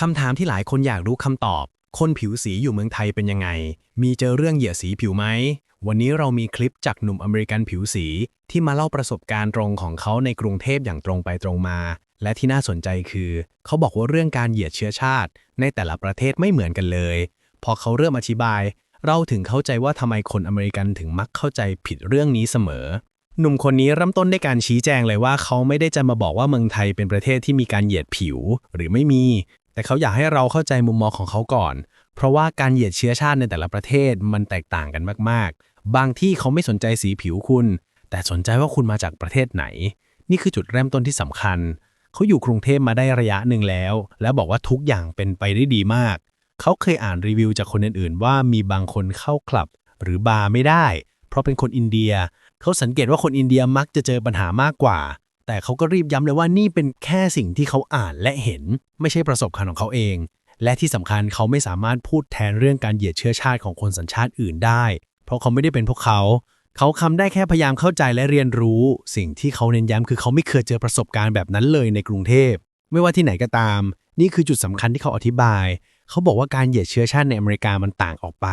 คำถามที่หลายคนอยากรู้คำตอบ คนผิวสีอยู่เมืองไทยเป็นยังไง มีเจอเรื่องเหยียดสีผิวไหม วันนี้เรามีคลิปจากหนุ่มอเมริกันผิวสี ที่มาเล่าประสบการณ์ตรงของเขาในกรุงเทพอย่างตรงไปตรงมา และที่น่าสนใจคือ เขาบอกว่าเรื่องการเหยียดเชื้อชาติ ในแต่ละประเทศไม่เหมือนกันเลย พอเขาเริ่มอธิบาย เราถึงเข้าใจว่าทำไมคนอเมริกันถึงมักเข้าใจผิดเรื่องนี้เสมอหนุ่มคนนี้เริ่มต้นด้วยการชี้แจงเลยว่าเขาไม่ได้จะมาบอกว่าเมืองไทยเป็นประเทศที่มีการเหยียดผิวหรือไม่มี แต่เขาอยากให้เราเข้าใจมุมมองของเขาก่อน เพราะว่าการเหยียดเชื้อชาติในแต่ละประเทศมันแตกต่างกันมากๆ บางที่เขาไม่สนใจสีผิวคุณ แต่สนใจว่าคุณมาจากประเทศไหน นี่คือจุดเริ่มต้นที่สำคัญ เขาอยู่กรุงเทพมาได้ระยะหนึ่งแล้ว แล้วบอกว่าทุกอย่างเป็นไปได้ดีมาก เขาเคยอ่านรีวิวจากคนอื่นๆ ว่ามีบางคนเข้าคลับ หรือบาร์ไม่ได้ เพราะเป็นคนอินเดีย เขาสังเกตว่าคนอินเดียมักจะเจอปัญหามากกว่า แต่เขาก็รีบย้ำเลยว่านี่เป็นแค่สิ่งที่เขาอ่านและเห็น ไม่ใช่ประสบการณ์ของเขาเอง และที่สำคัญเขาไม่สามารถพูดแทนเรื่องการเหยียดเชื้อชาติของคนสัญชาติอื่นได้ เพราะเขาไม่ได้เป็นพวกเขา เขาคำได้แค่พยายามเข้าใจและเรียนรู้ สิ่งที่เขาเน้นย้ำคือเขาไม่เคยเจอประสบการณ์แบบนั้นเลยในกรุงเทพ ไม่ว่าที่ไหนก็ตาม นี่คือจุดสำคัญที่เขาอธิบาย เขาบอกว่าการเหยียดเชื้อชาติในอเมริกามันต่างออกไป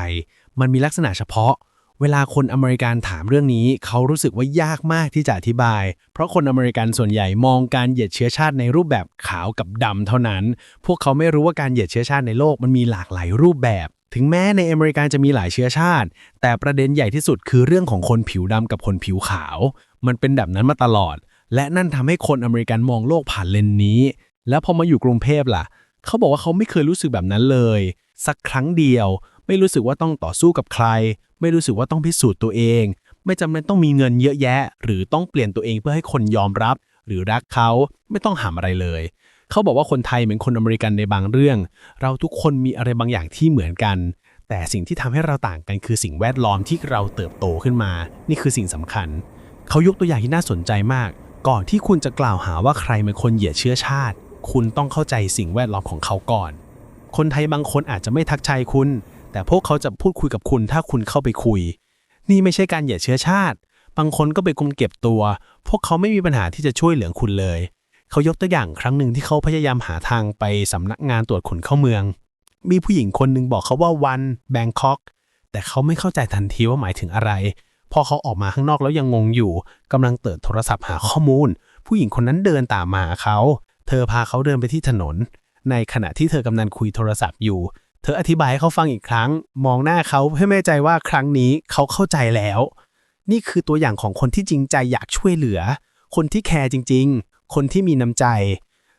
มันมีลักษณะเฉพาะ เวลาคนอเมริกันถามเรื่องนี้ เขารู้สึกว่ายากมากที่จะอธิบาย เพราะคนอเมริกันส่วนใหญ่มองการเหยียดเชื้อชาติในรูปแบบขาวกับดำเท่านั้น พวกเขาไม่รู้ว่าการเหยียดเชื้อชาติในโลกมันมีหลากหลายรูปแบบ ถึงแม้ในอเมริกาจะมีหลายเชื้อชาติ แต่ประเด็นใหญ่ที่สุดคือเรื่องของคนผิวดำกับคนผิวขาว มันเป็นแบบนั้นมาตลอด และนั่นทำให้คนอเมริกันมองโลกผ่านเลนนี้ แล้วพอมาอยู่กรุงเทพล่ะ เขาบอกว่าเขาไม่เคยรู้สึกแบบนั้นเลย สักครั้งเดียว ไม่รู้สึกว่าต้องต่อสู้กับใคร ไม่รู้สึกว่าต้องพิสูจน์ตัวเอง ไม่จำเป็นต้องมีเงินเยอะแยะ หรือต้องเปลี่ยนตัวเองเพื่อให้คนยอมรับ หรือรักเขาไม่ต้องหามอะไรเลย เขาบอกว่าคนไทยเหมือนคนอเมริกันในบางเรื่อง เราทุกคนมีอะไรบางอย่างที่เหมือนกัน แต่สิ่งที่ทำให้เราต่างกันคือสิ่งแวดล้อมที่เราเติบโตขึ้นมา นี่คือสิ่งสำคัญ เขายกตัวอย่างที่น่าสนใจมาก ก่อนที่คุณจะกล่าวหาว่าใครเป็นคนเหยียดเชื้อชาติ คุณต้องเข้าใจสิ่งแวดล้อมของเขาก่อน คนไทยบางคนอาจจะไม่ทักทายคุณ แต่พวกเขาจะพูดคุยกับคุณถ้าคุณเข้าไปคุย นี่ไม่ใช่การเหยียดเชื้อชาติ บางคนก็ไปกุมเก็บตัว พวกเขาไม่มีปัญหาที่จะช่วยเหลือคุณเลย เขายกตัวอย่างครั้งหนึ่งที่เขาพยายามหาทางไปสำนักงานตรวจคนเข้าเมือง มีผู้หญิงคนหนึ่งบอกเขาว่าวันแบงคอกแต่เขาไม่เข้าใจทันทีว่าหมายถึงอะไรพอเขาออกมาข้างนอกแล้วยังงงอยู่กำลังเปิดโทรศัพท์หาข้อมูล ผู้หญิงคนนั้นเดินตามมาเขา เธอพาเขาเดินไปที่ถนน ในขณะที่เธอกำลังคุยโทรศัพท์อยู่ เธออธิบายให้เขาฟังอีกครั้ง มองหน้าเขาเพื่อแม่ใจว่าครั้งนี้เขาเข้าใจแล้ว นี่คือตัวอย่างของคนที่จริงใจอยากช่วยเหลือ คนที่แคร์จริง ๆ คนที่มีน้ำใจ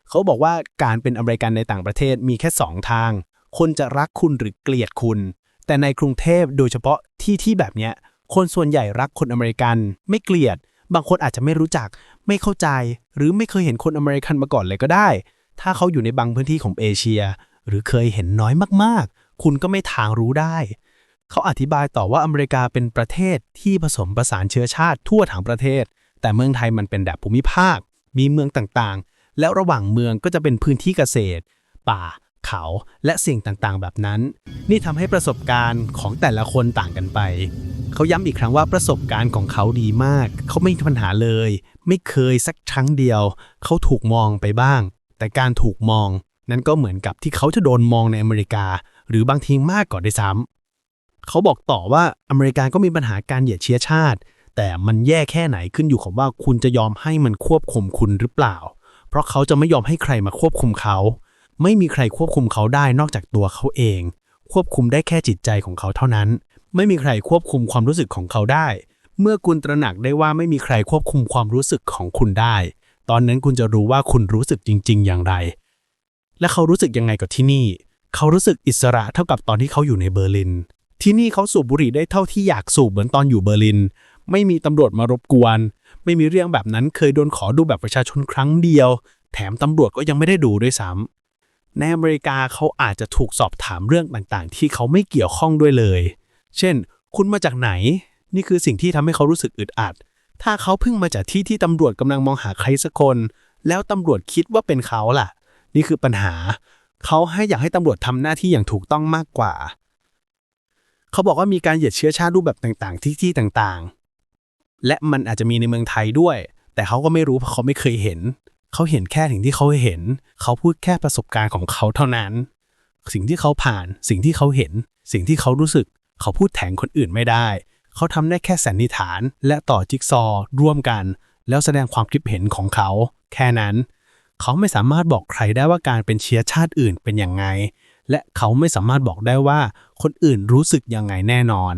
เขาบอกว่าการเป็นอเมริกันในต่างประเทศมีแค่สองทาง คนจะรักคุณหรือเกลียดคุณ แต่ในกรุงเทพโดยเฉพาะที่ที่แบบเนี้ยคนส่วนใหญ่รักคนอเมริกันไม่เกลียด บางคนอาจจะไม่รู้จัก ไม่เข้าใจ หรือไม่เคยเห็นคนอเมริกันมาก่อนเลยก็ได้ ถ้าเขาอยู่ในบางพื้นที่ของเอเชีย หรือเคยเห็นน้อยมากๆ คุณก็ไม่ทางรู้ได้ เขาอธิบายต่อว่าอเมริกาเป็นประเทศที่ผสมผสานเชื้อชาติทั่วทั้งประเทศ แต่เมืองไทยมันเป็นแบบภูมิภาค มีเมืองต่างๆ แล้วระหว่างเมืองก็จะเป็นพื้นที่เกษตร ป่า เขาและสิ่งต่างๆ แบบนั้น นี่ทำให้ประสบการณ์ของแต่ละคนต่างกันไป เขาย้ำอีกครั้งว่าประสบการณ์ของเขาดีมาก เขาไม่มีปัญหาเลย ไม่เคยสักครั้งเดียว เขาถูกมองไปบ้าง แต่การถูกมอง นั้นก็เหมือนกับที่เขาจะโดนมองในอเมริกา หรือบางทีมากกว่าด้วยซ้ำเขาบอกต่อว่าอเมริกาก็มีปัญหาการเหยียดเชื้อชาติ แต่มันแย่แค่ไหนขึ้นอยู่กับว่าคุณจะยอมให้มันควบคุมคุณหรือเปล่า เพราะเขาจะไม่ยอมให้ใครมาควบคุมเขา ไม่มีใครควบคุมเขาได้นอกจากตัวเขาเอง ควบคุมได้แค่จิตใจของเขาเท่านั้น ไม่มีใครควบคุมความรู้สึกของเขาได้ เมื่อคุณตระหนักได้ว่าไม่มีใครควบคุมความรู้สึกของคุณได้ ตอนนั้นคุณจะรู้ว่าคุณรู้สึกจริง ๆ อย่างไร และเขารู้สึกยังไงกับที่นี่ เขารู้สึกอิสระเท่ากับตอนที่เขาอยู่ในเบอร์ลิน ที่นี่เขาสูบบุหรี่ได้เท่าที่อยากสูบเหมือนตอนอยู่เบอร์ลิน ไม่มีตำรวจมารบกวน ไม่มีเรื่องแบบนั้นเคยโดนขอดูแบบประชาชนครั้งเดียว แถมตำรวจก็ยังไม่ได้ดูด้วยซ้ำในอเมริกาเขาอาจจะถูกสอบถามเรื่องต่างๆ ที่เขาไม่เกี่ยวข้องด้วยเลย เช่น คุณมาจากไหน นี่คือสิ่งที่ทำให้เขารู้สึกอึดอัด ถ้าเขาเพิ่งมาจากที่ที่ตำรวจกำลังมองหาใครสักคน แล้วตำรวจคิดว่าเป็นเขาล่ะ นี่คือปัญหา เขาให้อยากให้ตำรวจทำหน้าที่อย่างถูกต้องมากกว่า เขาบอกว่ามีการเหยียดเชื้อชาติรูปแบบต่างๆ ที่ที่ต่างๆ และมันอาจจะมีในเมืองไทยด้วย แต่เขาก็ไม่รู้เพราะเขาไม่เคยเห็น เขาเห็นแค่สิ่งที่เขาเห็น เขาพูดแค่ประสบการณ์ของเขาเท่านั้น สิ่งที่เขาผ่าน สิ่งที่เขาเห็น สิ่งที่เขารู้สึก เขาพูดแทนคนอื่นไม่ได้ เขาทำได้แค่สันนิษฐานและต่อจิ๊กซอว์ร่วมกัน แล้วแสดงความคิดเห็นของเขา แค่นั้น เขาไม่สามารถบอกใครได้ว่าการเป็นเชื้อชาติอื่นเป็นอย่างไง และเขาไม่สามารถบอกได้ว่าคนอื่นรู้สึกยังไงแน่นอน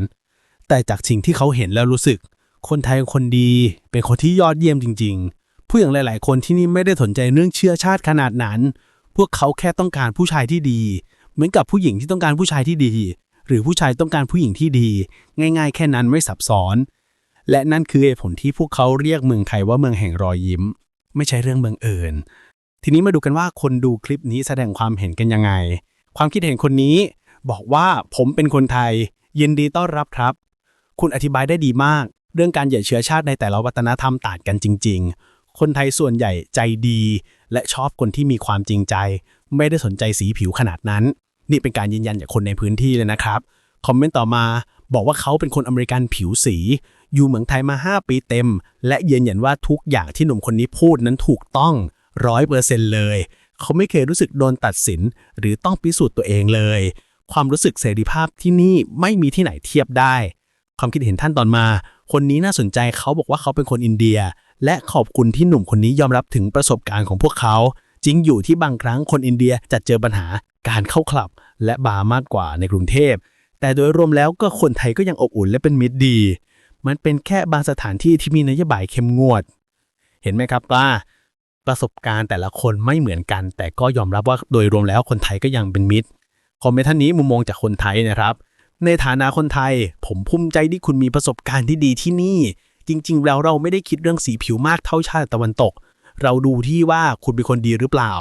แต่จากสิ่งที่เขาเห็นแล้วรู้สึก คนไทยคนดี เป็นคนที่ยอดเยี่ยมจริง ๆ ผู้อย่างหลาย ๆ คนที่นี่ไม่ได้สนใจเรื่องเชื้อชาติขนาดนั้น พวกเขาแค่ต้องการผู้ชายที่ดี เหมือนกับผู้หญิงที่ต้องการผู้ชายที่ดี หรือผู้ชายต้องการผู้หญิงที่ดี ง่ายๆ แค่นั้นไม่ซับซ้อน และนั่นคือเหตุผลที่พวกเขาเรียกเมืองไทยว่าเมืองแห่งรอยยิ้ม ไม่ใช่เรื่องบังเอิญทีนี้มาดูกันว่าคนดูคลิปนี้แสดงความเห็นกันยังไง ความคิดเห็นคนนี้บอกว่าผมเป็นคนไทย ยินดีต้อนรับครับ คุณอธิบายได้ดีมาก เรื่องการเหยียดเชื้อชาติในแต่ละวัฒนธรรมต่างกันจริง ๆ คนไทยส่วนใหญ่ใจดี และชอบคนที่มีความจริงใจ ไม่ได้สนใจสีผิวขนาดนั้น นี่เป็นการยืนยันจากคนในพื้นที่เลยนะครับ คอมเมนต์ต่อมาบอกว่าเขาเป็นคนอเมริกันผิวสี อยู่เมืองไทยมา 5 ปีเต็ม และยืนยันว่าทุกอย่างที่หนุ่มคนนี้พูดนั้นถูกต้องร้อยเปอร์เซ็นต์เลย เขาไม่เคยรู้สึกโดนตัดสิน หรือต้องพิสูจน์ตัวเองเลย ความรู้สึกเสรีภาพที่นี่ไม่มีที่ไหนเทียบได้ ความคิดเห็นท่านตอนมา คนนี้น่าสนใจเขาบอกว่าเขาเป็นคนอินเดีย และขอบคุณที่หนุ่มคนนี้ยอมรับถึงประสบการณ์ของพวกเขาจริงอยู่ที่บางครั้งคนอินเดียจะเจอปัญหา การเข้าคลับและบาร์มากกว่าในกรุงเทพ แต่โดยรวมแล้วก็คนไทยก็ยังอบอุ่นและเป็นมิตรดี มันเป็นแค่บางสถานที่ที่มีนโยบายเข้มงวด เห็นไหมครับว่าประสบการณ์แต่ละคนไม่เหมือนกัน แต่ก็ยอมรับว่าโดยรวมแล้วคนไทยก็ยังเป็นมิตร คอมเมนต์ท่านนี้มุมมองจากคนไทยนะครับ ในฐานะคนไทย ผมภูมิใจที่คุณมีประสบการณ์ที่ดีที่นี่ จริง ๆ แล้วเราไม่ได้คิดเรื่องสีผิวมากเท่าชาติตะวันตก เราดูที่ว่าคุณเป็นคนดีหรือเปล่า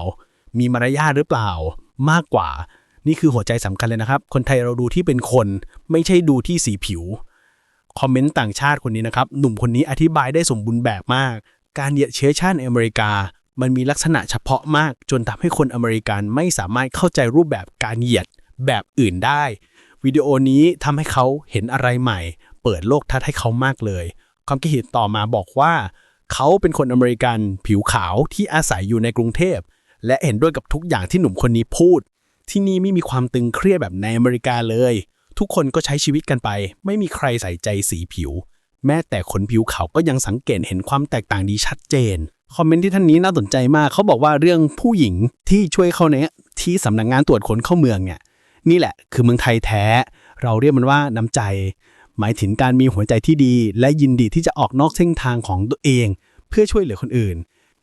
มีมารยาทหรือเปล่า มากกว่า นี่คือหัวใจสำคัญเลยนะครับ คนไทยเราดูที่เป็นคน ไม่ใช่ดูที่สีผิว คอมเมนต์ต่างชาติคนนี้นะครับ หนุ่มคนนี้อธิบายได้สมบูรณ์แบบมาก การเหยียดเชื้อชาติอเมริกา มันมีลักษณะเฉพาะมาก จนทำให้คนอเมริกันไม่สามารถเข้าใจรูปแบบการเหยียดแบบอื่นได้ วิดีโอนี้ทำให้เขาเห็นอะไรใหม่ เปิดโลกทัศน์ให้เขามากเลย ความคิดเห็นต่อมาบอกว่า เขาเป็นคนอเมริกันผิวขาวที่อาศัยอยู่ในกรุงเทพ และเห็นด้วยกับทุกอย่างที่หนุ่มคนนี้พูด ที่นี่ไม่มีความตึงเครียดแบบในอเมริกาเลย ทุกคนก็ใช้ชีวิตกันไป ไม่มีใครใส่ใจสีผิว แม้แต่คนผิวขาวก็ยังสังเกตเห็นความแตกต่างดีชัดเจน คอมเมนต์ที่ท่านนี้น่าสนใจมาก เขาบอกว่าเรื่องผู้หญิงที่ช่วยเขาในที่สำนักงงานตรวจคนเข้าเมืองเนี่ยนี่แหละคือเมืองไทยแท้ เราเรียกมันว่าน้ำใจ หมายถึงการมีหัวใจที่ดี และยินดีที่จะออกนอกเส้นทางของตัวเอง เพื่อช่วยเหลือคนอื่น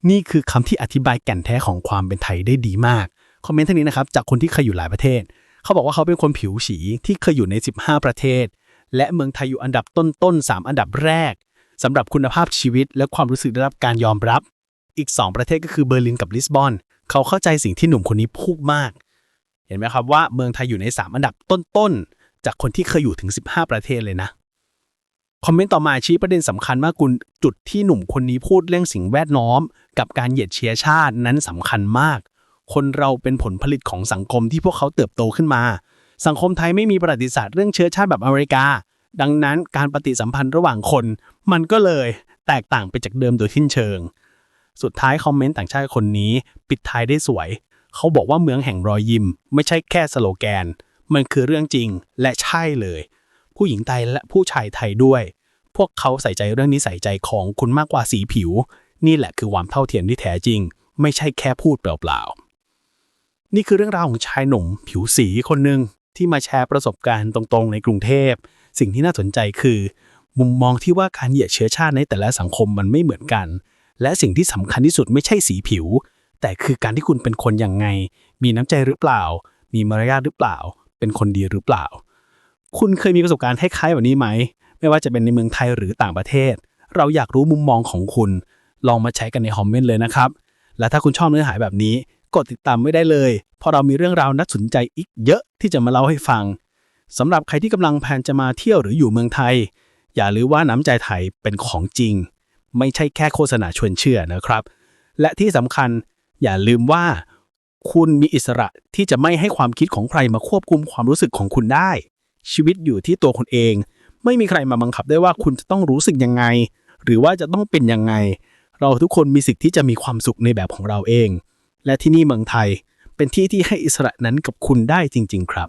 นี่คือคำที่อธิบายแก่นแท้ของความเป็นไทยได้ดีมาก คอมเมนต์ท่านนี้นะครับ จากคนที่เคยอยู่หลายประเทศ เขาบอกว่าเขาเป็นคนผิวสีที่เคยอยู่ใน 15 ประเทศ และเมืองไทยอยู่อันดับต้นๆ 3 อันดับแรกสำหรับคุณภาพชีวิต และความรู้สึกได้รับการยอมรับ อีก 2 ประเทศก็คือเบอร์ลินกับลิสบอน เขาเข้าใจสิ่งที่หนุ่มคนนี้พูดมาก เห็นไหมครับว่าเมืองไทยอยู่ใน 3 อันดับต้นๆ จากคนที่เคยอยู่ถึง 15 ประเทศเลยนะ คอมเมนต์ต่อมาชี้ประเด็นสำคัญมากคุณจุดที่หนุ่มคนนี้พูดเรื่องสิ่งแวดล้อม กับการเหยียดเชื้อชาตินั้นสำคัญมาก คนเราเป็นผลผลิตของสังคมที่พวกเขาเติบโตขึ้นมา สังคมไทยไม่มีประวัติศาสตร์เรื่องเชื้อชาติแบบอเมริกา ดังนั้นการปฏิสัมพันธ์ระหว่างคน มันก็เลยแตกต่างไปจากเดิมโดยทิ้นเชิง สุดท้ายคอมเมนต์ต่างชาติคนนี้ปิดท้ายได้สวย เขาบอกว่าเมืองแห่งรอยยิ้มไม่ใช่แค่สโลแกน มันคือเรื่องจริงและใช่เลย ผู้หญิงไทยและผู้ชายไทยด้วย พวกเขาใส่ใจเรื่องนี้ใส่ใจของคุณมากกว่าสีผิว นี่แหละคือความเท่าเทียมที่แท้จริง ไม่ใช่แค่พูดเปล่าๆ นี่คือเรื่องราวของชายหนุ่มผิวสีคนหนึ่งที่มาแชร์ประสบการณ์ตรงๆ ในกรุงเทพ สิ่งที่น่าสนใจคือ มุมมองที่ว่าการเหยียดเชื้อชาติในแต่ละสังคมมันไม่เหมือนกัน และสิ่งที่สำคัญที่สุดไม่ใช่สีผิว แต่คือการที่คุณเป็นคนอย่างไง มีน้ำใจหรือเปล่า มีมารยาทหรือเปล่า เป็นคนดีหรือเปล่า คุณเคยมีประสบการณ์คล้ายๆแบบนี้ไหม ไม่ว่าจะเป็นในเมืองไทยหรือต่างประเทศ เราอยากรู้มุมมองของคุณ ลองมาใช้กันในคอมเมนต์เลยนะครับ และถ้าคุณชอบเนื้อหาแบบนี้ กดติดตามไว้ได้เลย เพราะเรามีเรื่องราวน่าสนใจอีกเยอะที่จะมาเล่าให้ฟังสำหรับใครที่กำลังแพลนจะมาเที่ยวหรืออยู่เมืองไทย อย่าลืมว่าน้ำใจไทยเป็นของจริง ไม่ใช่แค่โฆษณาชวนเชื่อนะครับ และที่สำคัญอย่าลืมว่า คุณมีอิสระที่จะไม่ให้ความคิดของใครมาควบคุมความรู้สึกของคุณได้ ชีวิตอยู่ที่ตัวคุณเอง ไม่มีใครมาบังคับได้ว่าคุณจะต้องรู้สึกยังไง หรือว่าจะต้องเป็นยังไง เราทุกคนมีสิทธิ์ที่จะมีความสุขในแบบของเราเอง และที่นี่เมืองไทยเป็นที่ที่ให้อิสระนั้นกับคุณได้จริง ๆ ครับ